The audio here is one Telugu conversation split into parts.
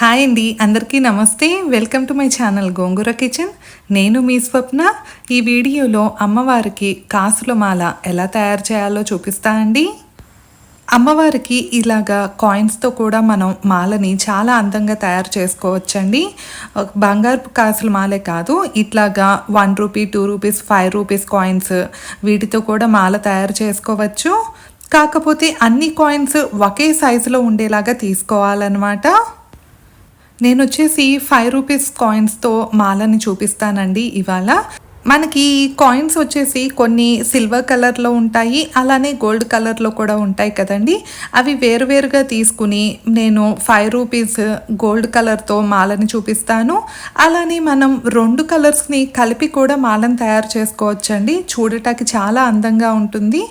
హాయ్ అండి అందరికీ నమస్తే. Welcome to my channel Gongura kitchen. నేను మీ స్వప్న. ఈ వీడియోలో అమ్మవారికి కాసుల మాల ఎలా తయారు చేయాలో చూపిస్తా అండి. అమ్మవారికి ఇలాగా కాయిన్స్తో కూడా మనం మాలని చాలా అందంగా తయారు చేసుకోవచ్చండి. బంగారు కాసుల మాలే కాదు ఇట్లాగా one rupee two rupees five rupees coins వీటితో కూడా మాల తయారు చేసుకోవచ్చు. కాకపోతే అన్ని కాయిన్స్ ఒకే సైజులో ఉండేలాగా తీసుకోవాలన్నమాట. నేను వచ్చేసి ఫైవ్ రూపీస్ కాయిన్స్తో మాలని చూపిస్తానండి ఇవాళ. మనకి కాయిన్స్ వచ్చేసి కొన్ని సిల్వర్ కలర్లో ఉంటాయి అలానే గోల్డ్ కలర్లో కూడా ఉంటాయి కదండి. అవి వేరువేరుగా తీసుకుని నేను ఫైవ్ రూపీస్ గోల్డ్ కలర్తో మాలని చూపిస్తాను. అలానే మనం రెండు కలర్స్ని కలిపి కూడా మాలను తయారు చేసుకోవచ్చండి. చూడటానికి చాలా అందంగా ఉంటుంది.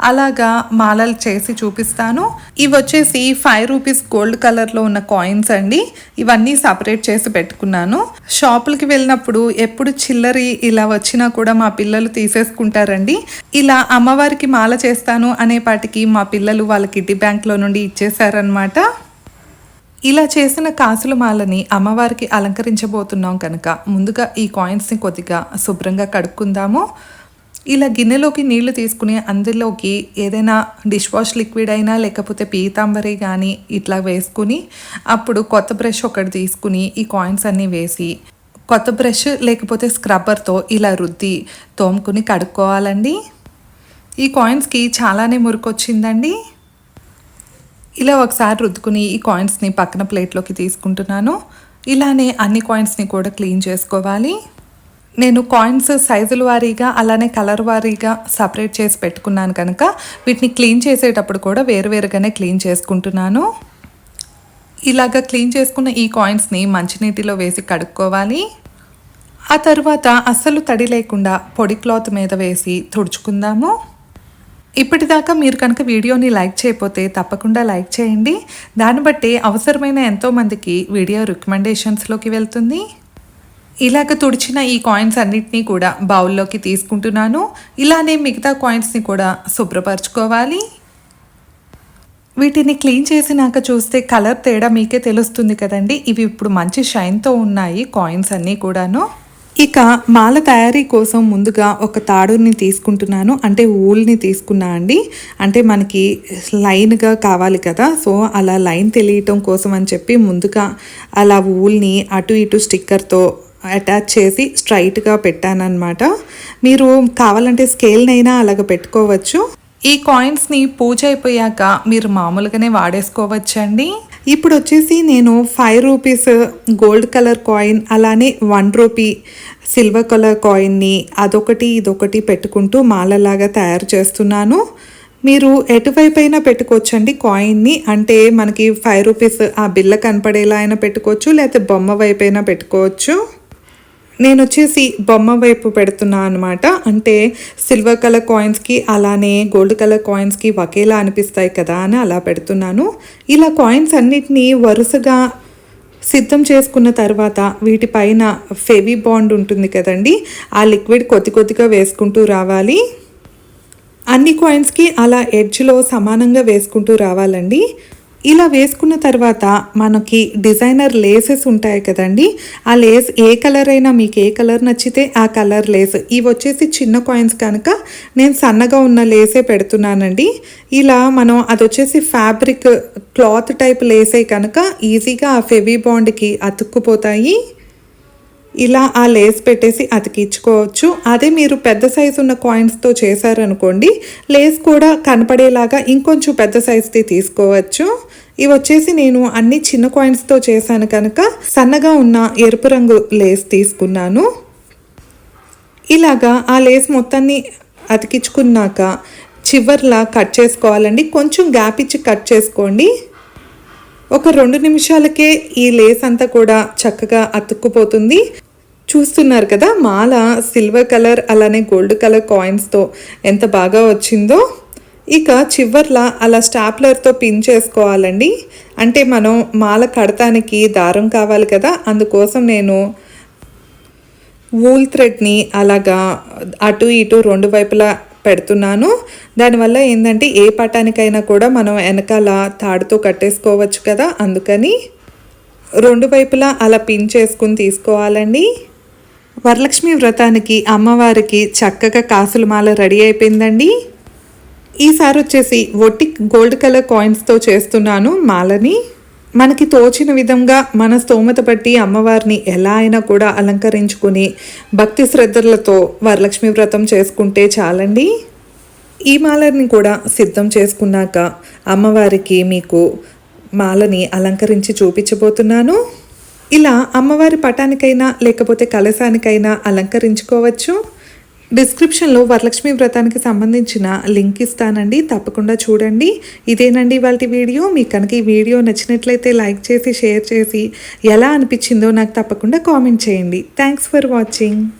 అలాగా మాలలు చేసి చూపిస్తాను. ఇవి వచ్చేసి ఫైవ్ రూపీస్ గోల్డ్ కలర్లో ఉన్న కాయిన్స్ అండి. ఇవన్నీ సపరేట్ చేసి పెట్టుకున్నాను. షాపులకి వెళ్ళినప్పుడు ఎప్పుడు చిల్లరి ఇలా వచ్చినా కూడా మా పిల్లలు తీసేసుకుంటారండి. ఇలా అమ్మవారికి మాల చేస్తాను అనేపాటికి మా పిల్లలు వాళ్ళ కిడ్డీ బ్యాంక్లో నుండి ఇచ్చేసారనమాట ఇలా చేసిన కాసుల మాలని అమ్మవారికి అలంకరించబోతున్నాం కనుక ముందుగా ఈ కాయిన్స్ని కొద్దిగా శుభ్రంగా కడుక్కుందాము. ఇలా గిన్నెలోకి నీళ్ళు తీసుకుని అందులోకి ఏదైనా డిష్ వాష్ లిక్విడ్ అయినా లేకపోతే పీతాంబరి కానీ ఇట్లా వేసుకుని అప్పుడు కొత్త బ్రష్ ఒకటి తీసుకుని ఈ కాయిన్స్ అన్నీ వేసి కొత్త బ్రష్ లేకపోతే స్క్రబ్బర్తో ఇలా రుద్ది తోముకుని కడుక్కోవాలండి. ఈ కాయిన్స్కి చాలానే మురికొచ్చిందండి. ఇలా ఒకసారి రుద్దుకుని ఈ కాయిన్స్ని పక్కన ప్లేట్లోకి తీసుకుంటున్నాను. ఇలానే అన్ని కాయిన్స్ని కూడా క్లీన్ చేసుకోవాలి. నేను కాయిన్స్ సైజుల వారీగా అలానే కలర్ వారీగా సపరేట్ చేసి పెట్టుకున్నాను కనుక వీటిని క్లీన్ చేసేటప్పుడు కూడా వేరువేరుగానే క్లీన్ చేసుకుంటున్నాను. ఇలాగ క్లీన్ చేసుకున్న ఈ కాయిన్స్ని మంచినీటిలో వేసి కడుక్కోవాలి. ఆ తర్వాత అస్సలు తడి లేకుండా పొడి క్లాత్ మీద వేసి తుడుచుకుందాము. ఇప్పటిదాకా మీరు కనుక వీడియోని లైక్ చేయకపోతే తప్పకుండా లైక్ చేయండి. దాన్ని బట్టి అవసరమైన ఎంతోమందికి వీడియో రికమెండేషన్స్లోకి వెళ్తుంది. ఇలాగ తుడిచిన ఈ కాయిన్స్ అన్నిటినీ కూడా బౌల్లోకి తీసుకుంటున్నాను. ఇలానే మిగతా కాయిన్స్ని కూడా శుభ్రపరచుకోవాలి. వీటిని క్లీన్ చేసినాక చూస్తే కలర్ తేడా మీకే తెలుస్తుంది కదండి. ఇవి ఇప్పుడు మంచి షైన్తో ఉన్నాయి కాయిన్స్ అన్నీ కూడాను. ఇక మాల తయారీ కోసం ముందుగా ఒక తాడుని తీసుకుంటున్నాను. అంటే ఊల్ని తీసుకున్నా అండి. అంటే మనకి లైన్గా కావాలి కదా. సో అలా లైన్ తెలియటం కోసం అని చెప్పి ముందుగా అలా ఊల్ని అటు ఇటు స్టిక్కర్తో అటాచ్ చేసి స్ట్రైట్గా పెట్టానమాట మీరు కావాలంటే స్కేల్నైనా అలాగ పెట్టుకోవచ్చు. ఈ కాయిన్స్ని పూజ అయిపోయాక మీరు మామూలుగానే వాడేసుకోవచ్చండి? ఇప్పుడు వచ్చేసి నేను five rupees gold colour coin అలానే వన్ రూపీ సిల్వర్ కలర్ కాయిన్ని అదొకటి ఇదొకటి పెట్టుకుంటూ మాలలాగా తయారు చేస్తున్నాను. మీరు ఎటువైపు అయినా పెట్టుకోవచ్చండి కాయిన్ని అంటే మనకి ఫైవ్ రూపీస్ ఆ బిల్ల కనపడేలా అయినా పెట్టుకోవచ్చు లేకపోతే బొమ్మ వైపు అయినా పెట్టుకోవచ్చు. నేను వచ్చేసి బొమ్మ వైపు పెడుతున్నా అనమాట అంటే సిల్వర్ కలర్ కాయిన్స్కి అలానే గోల్డ్ కలర్ కాయిన్స్కి ఒకేలా అనిపిస్తాయి కదా అని అలా పెడుతున్నాను. ఇలా కాయిన్స్ అన్నిటినీ వరుసగా సిద్ధం చేసుకున్న తర్వాత వీటిపైన ఫెవీ బాండ్ ఉంటుంది కదండి ఆ లిక్విడ్ కొద్ది కొద్దిగా వేసుకుంటూ రావాలి. అన్ని కాయిన్స్కి అలా ఎడ్జ్లో సమానంగా వేసుకుంటూ రావాలండి. ఇలా వేసుకున్న తర్వాత మనకి డిజైనర్ లేసెస్ ఉంటాయి కదండి. ఆ లేస్ ఏ కలర్ అయినా మీకు ఏ కలర్ నచ్చితే ఆ కలర్ లేస్. ఇవి వచ్చేసి చిన్న కాయిన్స్ కనుక నేను సన్నగా ఉన్న లేసే పెడుతున్నానండి. ఇలా మనం అది వచ్చేసి ఫ్యాబ్రిక్ క్లాత్ టైప్ లేసే కనుక ఈజీగా ఆ ఫెవీ బాండ్కి అతుక్కుపోతాయి. ఇలా ఆ లేస్ పెట్టేసి అతికించుకోవచ్చు. అదే మీరు పెద్ద సైజు ఉన్న కాయిన్స్తో చేశారనుకోండి లేస్ కూడా కనపడేలాగా ఇంకొంచెం పెద్ద సైజ్ది తీసుకోవచ్చు. ఇవి వచ్చేసి నేను అన్ని చిన్న కాయిన్స్తో చేశాను కనుక సన్నగా ఉన్న ఎరుపు రంగు లేస్ తీసుకున్నాను. ఇలాగా ఆ లేస్ మొత్తాన్ని అతికించుకున్నాక చివర్లా కట్ చేసుకోవాలండి. కొంచెం గ్యాప్ ఇచ్చి కట్ చేసుకోండి. ఒక రెండు నిమిషాలకే ఈ లేస్ అంతా కూడా చక్కగా అతుక్కుపోతుంది. చూస్తున్నారు కదా మాల సిల్వర్ కలర్ అలానే గోల్డ్ కలర్ కాయిన్స్తో ఎంత బాగా వచ్చిందో. ఇక చివర్లా అలా స్టాప్లర్తో పిన్ చేసుకోవాలండి. అంటే మనం మాల కడతానికి దారం కావాలి కదా అందుకోసం నేను వూల్ థ్రెడ్ని అలాగా అటు ఇటు రెండు వైపులా పెడుతున్నాను. దానివల్ల ఏంటంటే ఏ పటానికైనా కూడా మనం వెనకాల తాడుతో కట్టేసుకోవచ్చు కదా అందుకని రెండు వైపులా అలా పిన్ చేసుకుని తీసుకోవాలండి. వరలక్ష్మి వ్రతానికి అమ్మవారికి చక్కగా కాసుల మాల రెడీ అయిపోయిందండి. ఈసారి వచ్చేసి ఒట్టి గోల్డ్ కలర్ కాయిన్స్తో చేస్తున్నాను మాలని. మనకి తోచిన విధంగా మన స్తోమత బట్టి అమ్మవారిని ఎలా అయినా కూడా అలంకరించుకుని భక్తి శ్రద్ధలతో వరలక్ష్మి వ్రతం చేసుకుంటే చాలండి. ఈ మాలని కూడా సిద్ధం చేసుకున్నాక అమ్మవారికి మీకు మాలని అలంకరించి చూపించబోతున్నాను. ఇలా అమ్మవారి పటానికైనా లేకపోతే కలశానికైనా అలంకరించుకోవచ్చు. డిస్క్రిప్షన్లో వరలక్ష్మి వ్రతానికి సంబంధించిన లింక్ ఇస్తానండి. తప్పకుండా చూడండి. ఇదేనండి ఇవాళ వీడియో. మీకు కనుక ఈ వీడియో నచ్చినట్లయితే లైక్ చేసి షేర్ చేసి ఎలా అనిపించిందో నాకు తప్పకుండా కామెంట్ చేయండి. Thanks for watching.